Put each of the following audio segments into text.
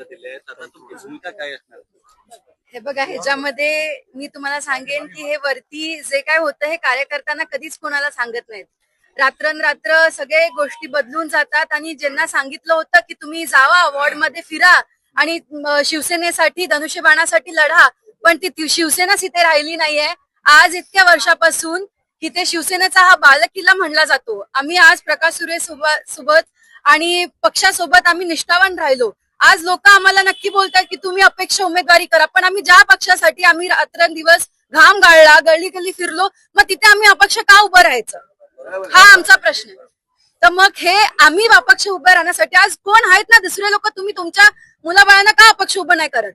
प्रश्न दिले आहेत आता तुमची भूमिका काय असणार? हे बघा ह्याच्यामध्ये मी तुम्हाला सांगेन की हे वरती जे काय होतं हे कार्यकर्त्यांना कधीच कोणाला सांगत नाहीत. रात्रंरात्र सगळे गोष्टी बदलून जातात आणि ज्यांना सांगितलं होतं की तुम्ही जावा वॉर्डमध्ये फिरा आणि शिवसेनेसाठी धनुष्यबाणासाठी लढा पण ती ती शिवसेनाच इथे राहिली नाहीये. आज इतक्या वर्षापासून इथे शिवसेनेचा हा बालकिल्ला म्हणला जातो. आम्ही आज प्रकाश सुरे सोबत आणि पक्षासोबत आम्ही निष्ठावान राहिलो. आज लोक आम्हाला नक्की बोलतात की तुम्ही अपेक्षा उमेदवारी करा पण आम्ही ज्या पक्षासाठी आम्ही रात्रंदिवस घाम गाळला गल्ली गल्ली फिरलो मग तिथे आम्ही अपक्ष का उभं राहायचं? हा आमचा प्रश्न आहे. तर मग हे आम्ही अपक्ष उभं राहण्यासाठी आज कोण आहेत ना? दुसरे लोक तुम्ही तुमच्या मुलाबाळांना का अपक्ष उभं नाही करत?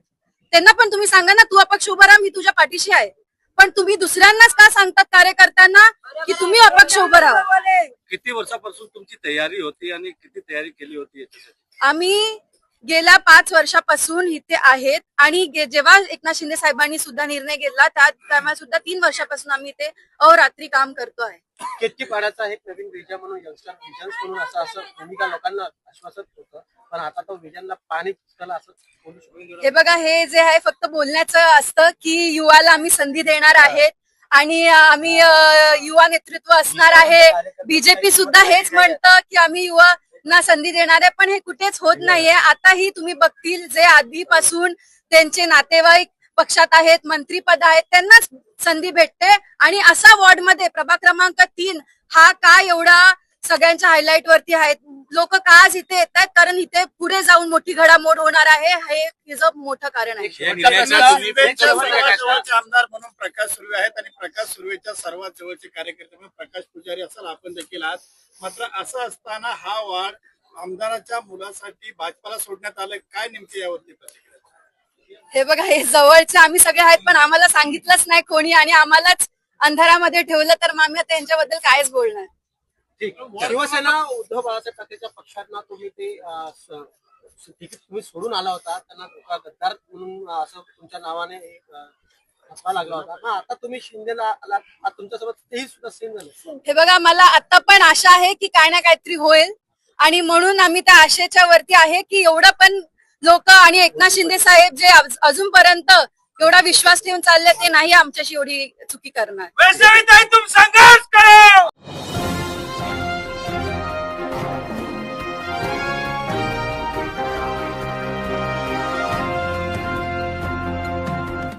त्यांना पण तुम्ही सांगा ना तू अपक्ष उभं राहा मी तुझ्या पाठीशी आहे. पण तुम्ही दुसऱ्यांनाच का सांगतात कार्यकर्त्यांना की तुम्ही अपक्ष उभं राहा? किती वर्षापासून तुमची तयारी होती आणि किती तयारी केली होती आम्ही गेल्या पाच वर्षापासून इथे आहेत. आणि जेव्हा एकनाथ शिंदे साहेबांनी सुद्धा निर्णय घेतला त्या तेव्हा सुद्धा तीन वर्षापासून आम्ही इथे अहोरात्री काम करतो आहे. केतकी एक नवीन विजय म्हणून यंगस्टर विजन म्हणून असं असं भूमिका लोकांना आश्वासत होतं. पण आता तो विजनला पाणी असं बोलू शकतो हे बघा हे जे आहे फक्त बोलण्याचं असतं की युवाला आम्ही संधी देणार आहेत आणि आम्ही युवा नेतृत्व असणार आहे. बीजेपी सुद्धा हेच म्हणतं की आम्ही युवांना संधी देणार आहे पण हे कुठेच होत नाहीये. आताही तुम्ही बघतील जे आधीपासून त्यांचे नातेवाईक पक्षात आहेत मंत्रीपद आहेत त्यांनाच संधी भेटते. आणि असा वॉर्डमध्ये प्रभाग क्रमांक तीन हा का एवढा सगळ्यांच्या हायलाईट वरती आहेत लोक का आज इथे येत आहेत कारण इथे पुढे जाऊन मोठी घडामोड होणार आहे. हे हिचं मोठं कारण आहे. आमदार म्हणून प्रकाश सुर्वे आहेत आणि प्रकाश सुर्वेच्या सर्वात जवळचे कार्यकर्ते म्हणून प्रकाश पुजारी असाल आपण देखील आहात. मात्र असं असताना हा वाढ आमदाराच्या मुलासाठी भाजपाला सोडण्यात आलं काय नेमके यावरती प्रतिक्रिया? हे बघा हे जवळचे आम्ही सगळे आहेत पण आम्हाला सांगितलंच नाही कोणी आणि आम्हालाच अंधारामध्ये ठेवलं तर मग आम्ही आता यांच्याबद्दल कायच बोलणार. ठीक. शिवसेना उद्धव बाळासाहेब ठाकरेच्या पक्षातना तुम्ही ते अं, स- स- तिकीट तुम्ही सोडून आला होता त्यांना गद्दार म्हणून असं तुमच्या नावाने एक अं, ठपका लागला होता. हा आता तुम्ही शिंदेला आलात आता तुमच्यासोबत तेही सुद्धा सेम झालं. हे बघा मला आता पण आशा आहे की काय ना काहीतरी होईल. आणि म्हणून आम्ही त्या आशेच्या वरती आहे की एवढं पण लोक आणि एकनाथ शिंदे साहेब जे अज- अजूनपर्यंत एवढा विश्वास ठेवून चालले ते नाही आमच्याशी एवढी चुकी करणार. तुम संघ